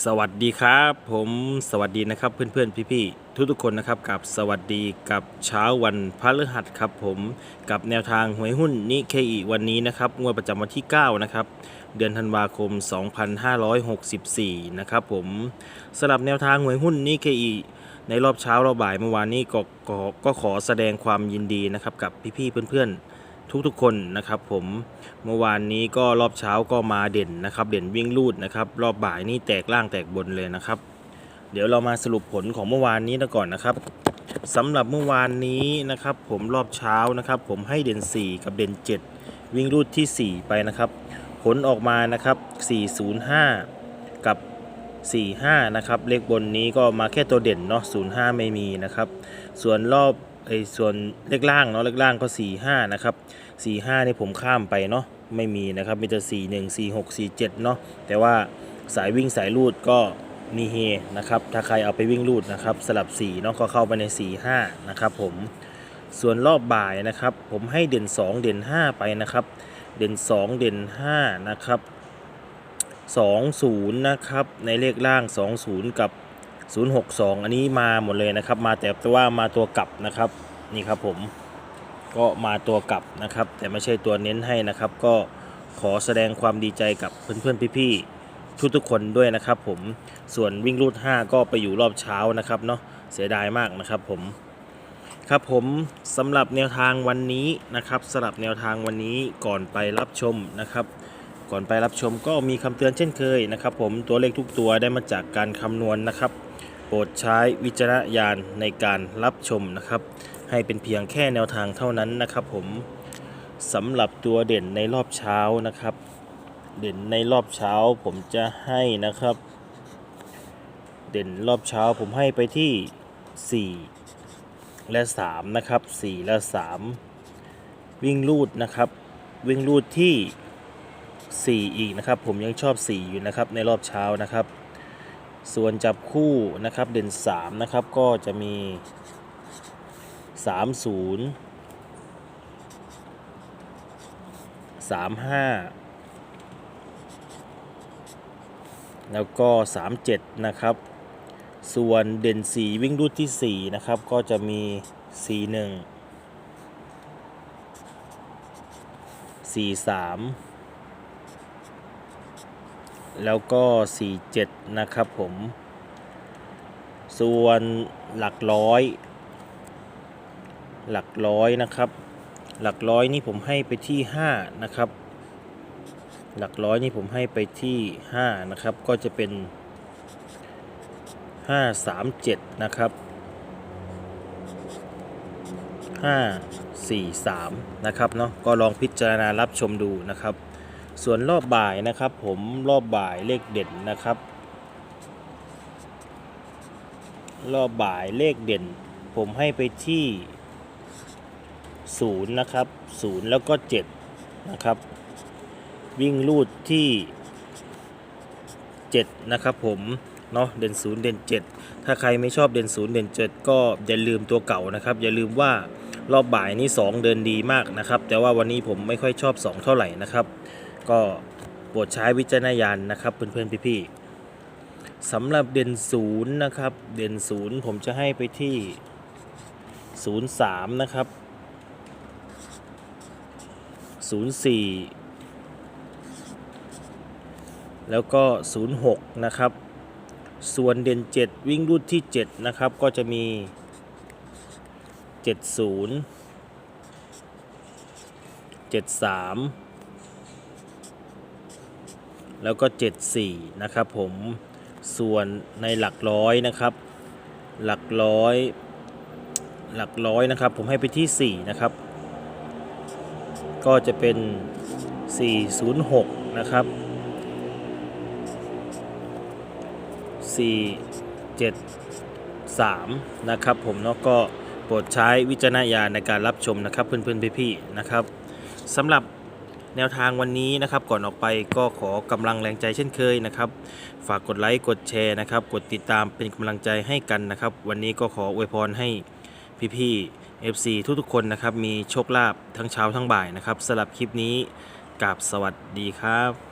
สวัสดีครับ ผมสวัสดีนะครับเพื่อนๆพี่ๆทุกๆคนนะครับกับสวัสดีกับเช้าวันพฤหัสครับผมกับแนวทางหวยหุ้นนิเคอีวันนี้นะครับงวดประจำวันที่ 9 นะครับ เดือนธันวาคม 2564 นะครับผมสำหรับแนวทางหวยหุ้นนิเคอีในรอบเช้ารอบบ่ายเมื่อวานนี้ก็ก็ก็ขอแสดงความยินดีนะครับกับพี่ๆเพื่อนๆ ทุกๆคนนะครับผมเมื่อวานนี้ก็รอบเช้าก็มาเด่นนะครับ เด่นวิ่งลูดนะครับ รอบบ่ายนี่แตกล่างแตกบนเลยนะครับ เดี๋ยวเรามาสรุปผลของเมื่อวานนี้นะก่อนนะครับสำหรับเมื่อวานนี้นะครับ ผมรอบเช้านะครับ ผมให้เด่น 4 กับเด่น 7 วิ่งรูดที่ 4 ไปนะครับ ผลออกมานะครับ 405 กับ 45 นะครับ เลขบนนี้ก็มาแค่ตัวเด่นเนาะ 05 ไม่มีนะครับ ส่วนรอบ ไอ้ส่วนเลขล่างเนาะเลขล่างก็ 45 นะครับ 45 นี่ผมข้ามไปเนาะไม่มีนะครับมีแต่41 46 47 เนาะแต่ว่าสายวิ่งสายรูดก็มีเฮนะครับถ้าใครเอาไปวิ่งรูดนะครับสลับ4เนาะก็เข้าไปใน 45 นะครับผมส่วนรอบบ่ายนะครับ ผมให้เด่น 2 เด่น 5 ไปนะครับ เด่น 2 เด่น 5 นะครับ 20 นะครับ ในเลขล่าง 20 กับ 062 อันนี้มาหมดเลยนะครับ มาแต่ว่ามาตัวกลับนะครับนี่ครับผมก็มาตัวกลับนะครับ แต่ไม่ใช่ตัวเน้นให้นะครับ ก็ขอแสดงความดีใจกับเพื่อนๆพี่ๆทุกๆคนด้วยนะครับ ผมส่วนวิ่งรูด 5 ก็ไปอยู่รอบเช้านะครับเนาะเสียดายมากนะครับผมครับผมสำหรับแนวทางวันนี้นะครับสำหรับแนวทางวันนี้ก่อนไปรับชมนะครับ ก่อนไปรับชมก็มีคำเตือนเช่นเคยนะครับ ผมตัวเลขทุกตัวได้มาจากการคำนวณนะครับ ปรดใช้วิจารณญาณในการรับชมนะครับ ให้เป็นเพียงแค่แนวทางเท่านั้นนะครับผมสำหรับตัวเด่นในรอบเช้านะครับ เด่นในรอบเช้าผมจะให้นะครับ เด่นรอบเช้าผมให้ไปที่ 4 และ 3 นะครับ 4 และ 3 วิ่งลูดนะครับ วิ่งลูดที่ 4 อีกนะครับ ผมยังชอบ 4 อยู่นะครับในรอบเช้านะครับ ส่วนจับคู่นะครับเด่น 3 นะครับ ก็จะมี 30 35 แล้วก็ 37 นะครับ ส่วนเด่น 4 วิ่งรูดที่ 4 นะครับ ก็จะมี 41 43 แล้วก็ 47 นะครับผม ส่วนหลักร้อย หลักร้อยนะครับ หลักร้อยนี่ผมให้ไปที่ 5 นะครับ หลักร้อยนี่ผมให้ไปที่ 5 นะครับ ก็จะเป็น 5 3 7 นะครับ 5 4 3 นะครับเนาะก็ลองพิจารณารับชมดูนะครับ ส่วนรอบบ่ายนะครับ ผมรอบบ่ายเลขเด่นนะครับ รอบบ่ายเลขเด่น ผมให้ไปที่ศูนย์นะครับศูนย์แล้วก็เจ็ดนะครับ วิ่งลูดที่เจ็ดนะครับผมเนาะเด่นศูนย์เด่นเจ็ดถ้าใครไม่ชอบเด่นศูนย์เด่นเจ็ดก็อย่าลืมตัวเก่านะครับ อย่าลืมว่ารอบบ่ายนี้ 2 เดินดีมากนะครับ แต่ว่าวันนี้ผมไม่ค่อยชอบ 2 เท่าไหร่นะครับ ก็โปรดใช้วิจารณญาณนะครับเพื่อนๆพี่ๆสำหรับเด่นศูนย์นะครับ เด่นศูนย์ผมจะให้ไปที่03นย์สามนะครับ04แล้วก็06นย์หกนะครับ ส่วนเด่น7วิ่งรูดที่7นะครับก็จะมี70 73 แล้วก็ 74 นะครับผมส่วนในหลักร้อยนะครับ หลักร้อย หลักร้อยนะครับ ผมให้ไปที่ 4 นะครับ ก็จะเป็น 406 นะครับ 473 นะครับผมเนาะก็โปรดใช้วิจารณญาณในการรับชมนะครับเพื่อนๆพี่ๆนะครับสำหรับ แนวทางวันนี้นะครับก่อนออกไปก็ขอกำลังแรงใจเช่นเคยนะครับ ฝากกดไลค์กดแชร์นะครับ กดติดตามเป็นกำลังใจให้กันนะครับ วันนี้ก็ขออวยพรให้พี่ๆ FC ทุกๆคนนะครับ มีโชคลาภทั้งเช้าทั้งบ่ายนะครับสำหรับคลิปนี้กับสวัสดีครับ